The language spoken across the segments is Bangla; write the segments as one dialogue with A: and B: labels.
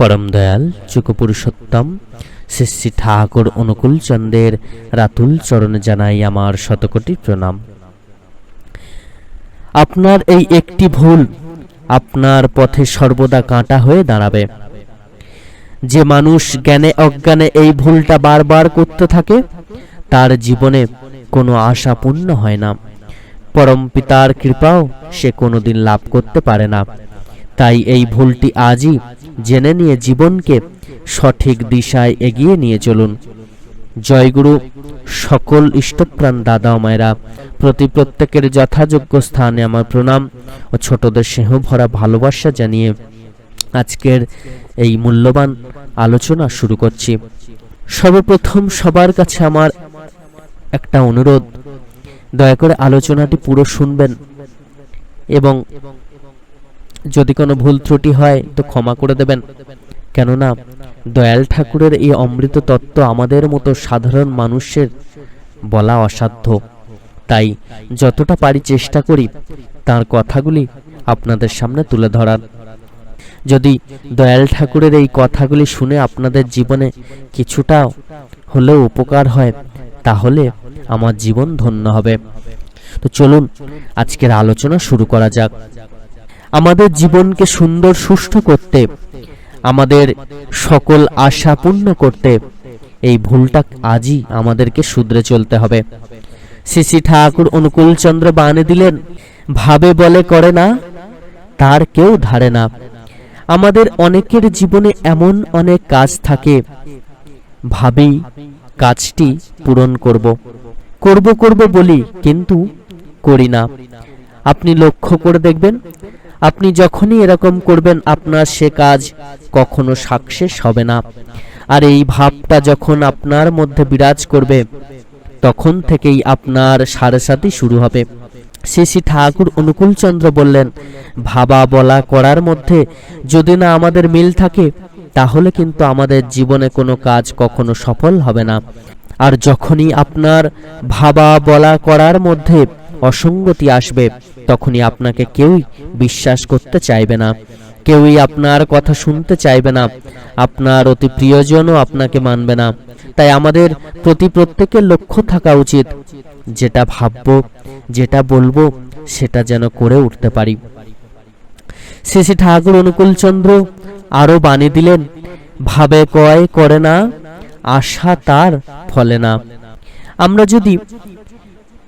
A: পরম দয়াল চুকপুরুষোত্তম শ্রী ঠাকুর অনুকূল চন্দ্রের রাতুল চরণে জানাই আমার শতকোটি প্রণাম। আপনার এই একটি ভুল আপনার পথে সর্বদা কাঁটা হয়ে দাঁড়াবে। যে মানুষ জ্ঞানে অজ্ঞানে এই ভুলটা বারবার করতে থাকে, তার জীবনে কোনো আশা পূর্ণ হয় না। পরম পিতার কৃপাও সে কোনোদিন লাভ করতে পারে না। তাই এই ভুলটি আজই জেনে নিয়ে জীবনকে সঠিক দিশায় এগিয়ে নিয়ে চলুন। জয়গুরু, সকল ইষ্টপ্রাণ দাদা মায়েরা, প্রতি প্রত্যেকের যথাযোগ্য স্থানে আমার প্রণাম ও ছোটদের স্নেহ ভরা ভালোবাসা জানিয়ে আজকের এই মূল্যবান আলোচনা শুরু করছি। সর্বপ্রথম সবার কাছে আমার একটা অনুরোধ। দয়া করে আলোচনাটি পুরো শুনবেন এবং যদি কোনো ভুল ত্রুটি হয়, তো ক্ষমা করে দেবেন। কেননা, দয়াল ঠাকুরের এই অমৃত তত্ত্ব আমাদের মতো সাধারণ মানুষের বলা অসাধ্য। তাই যতটা পারি চেষ্টা করি, তার কথাগুলি আপনাদের সামনে তুলে ধরার। যদি দয়াল ঠাকুরের এই কথাগুলি শুনে আপনাদের জীবনে কিছুটা হলেও উপকার হয়, তাহলে আমার জীবন ধন্য হবে। তো চলুন, আজকের আলোচনা শুরু করা যাক। আমাদের জীবনকে সুন্দর, সুষ্ঠু করতে, আমাদের সকল আশা পূর্ণ করতে এই ভুলটা আজই আমাদেরকে শুধরে চলতে হবে। শ্রী ঠাকুর অনুকূলচন্দ্র বানে দিলেন, ভাবে বলে করে না, তার কেউ ধারে না। আমাদের অনেকের জীবনে এমন অনেক কাজ থাকে ভাবি কাজটি পূরণ করব। করব করব বলি, কিন্তু করি না। আপনি লক্ষ্য করে দেখবেন আপনি যখনই এরকম করবেন, আপনার সে কাজ কখনো সাকসেস হবে না। আর এই ভাবটা যখন আপনার মধ্যে বিরাজ করবে, তখন থেকেই আপনার সাড়ে সাথে শুরু হবে। শ্রী শ্রী ঠাকুর অনুকূলচন্দ্র বললেন, ভাবা বলা করার মধ্যে যদি না আমাদের মিল থাকে, তাহলে কিন্তু আমাদের জীবনে কোনো কাজ কখনো সফল হবে না। আর যখনই আপনার ভাবা বলা করার মধ্যে অসঙ্গতি আসবে, তখনই আপনাকে কেউই বিশ্বাস করতে চাইবে না। কেউই আপনার কথা শুনতে চাইবে না। আপনার অতি প্রিয়জনও আপনাকে মানবে না। তাই আমাদের প্রতি প্রত্যেকের লক্ষ্য থাকা উচিত। যেটা ভাববো, যেটা বলব, সেটা যেন করে উঠতে পারি। শ্রী ঠাকুর অনুকূলচন্দ্র আরও বাণী দিলেন, ভাবে কয় করে না, আশা তার ফলে না। আমরা যদি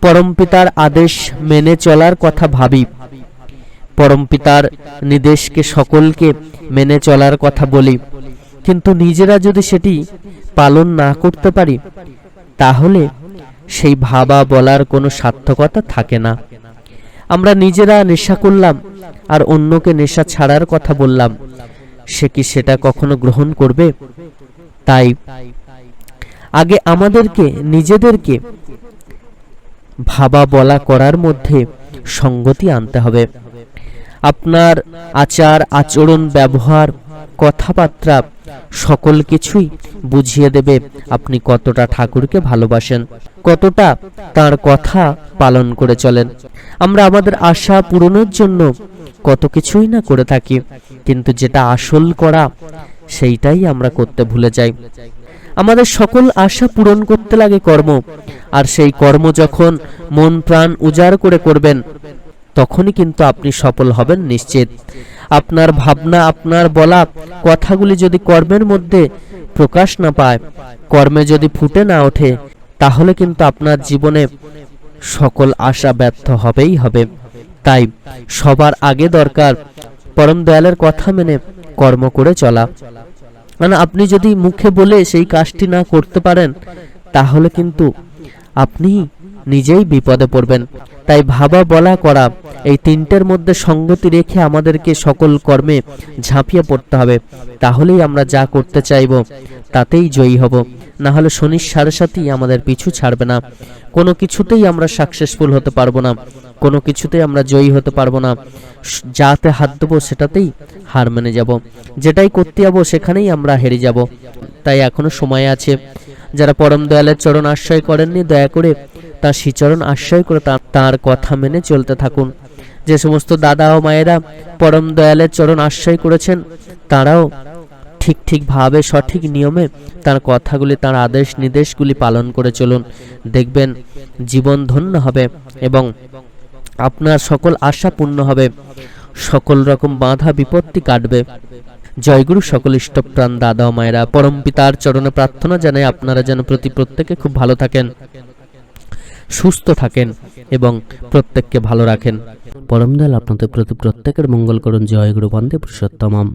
A: পরমপিতার আদেশ মেনে চলার কথা ভাবি। পরমপিতার নির্দেশকে সকলকে মেনে চলার কথা বলি। কিন্তু নিজেরা যদি সেটি পালন না করতে পারি, তাহলে সেই ভাবা বলার কোনো সার্থকতা থাকে না। আমরা নিজেরা নেশা করলাম আর অন্যকে নেশা ছাড়ার কথা বললাম। সে কি সেটা কখনো গ্রহণ করবে? তাই আগে আমাদেরকে, নিজেদেরকে ভাবা বলা করার মধ্যে সঙ্গতি আনতে হবে। আপনার আচার, আচরণ, ব্যবহার, কথাবার্তা সকল কিছুই বুঝিয়ে দেবে আপনি কতটা ঠাকুরকে ভালোবাসেন, কতটা তার কথা পালন করে চলেন। আমরা আমাদের আশা পূরণের জন্য কত কিছুই না করে থাকি, কিন্তু যেটা আসল করা, সেইটাই আমরা করতে ভুলে যাই। আমাদের সকল আশা পূরণ করতে লাগে কর্ম। আর সেই কর্ম যখন মন প্রাণ উজাড় করে করবেন, তখনই কিন্তু আপনি সফল হবেন নিশ্চিত। আপনার ভাবনা, আপনার বলা কথাগুলি যদি কর্মের মধ্যে প্রকাশ না পায়, কর্মে যদি ফুটে না ওঠে, তাহলে কিন্তু আপনার জীবনে সকল আশা ব্যর্থ হবেই হবে। তাই সবার আগে দরকার পরম দয়ালের কথা মেনে কর্ম করে চলা। মানে আপনি যদি মুখে বলে সেই কাজটি না করতে পারেন, তাহলে কিন্তু আপনি নিজেই বিপদে পড়বেন। তাই ভাবা বলা করা, এই তিনটের মধ্যে সঙ্গতি রেখে আমাদেরকে সকল কর্মে ঝাঁপিয়ে পড়তে হবে। তাহলেই আমরা যা করতে চাইব, তাতেই জয়ী হব। না হলে শনির সাড়ে সাথেই আমাদের পিছু ছাড়বে না। কোনো কিছুতেই আমরা সাকসেসফুল হতে পারব না। কোনো কিছুতেই আমরা জয়ী হতে পারব না। যাতে হাত দেবো সেটাতেই হার মেনে যাব। যেটাই করতে যাব, সেখানেই আমরা হেরে যাব। তাই এখনও সময় আছে। যারা পরম দয়ালের চরণ আশ্রয় করেননি, দয়া করে তার শ্রীচরণ আশ্রয় করে তার কথা মেনে চলতে থাকুন। যে সমস্ত দাদা ও মায়েরা পরম দয়ালের চরণ আশ্রয় করেছেন, তারাও ঠিক ঠিকভাবে, সঠিক নিয়মে তার কথাগুলি, তার আদেশ নির্দেশগুলি পালন করে চলুন। দেখবেন জীবন ধন্য হবে এবং আপনার সকল আশা পূর্ণ হবে। সকল রকম বাধা, বিপত্তি কাটবে। জয়গুরু, সকল ইষ্টপ্রাণ দাদা মায়েরা, পরম পিতার চরণে প্রার্থনা জানাই আপনারা যেন প্রতি প্রত্যেকে খুব ভালো থাকেন, সুস্থ থাকেন এবং প্রত্যেককে ভালো রাখেন। পরম দয়াল আপনাদের প্রতি প্রত্যেকের মঙ্গল করুন। জয় গুরু বন্দে পুরুষোত্তমম।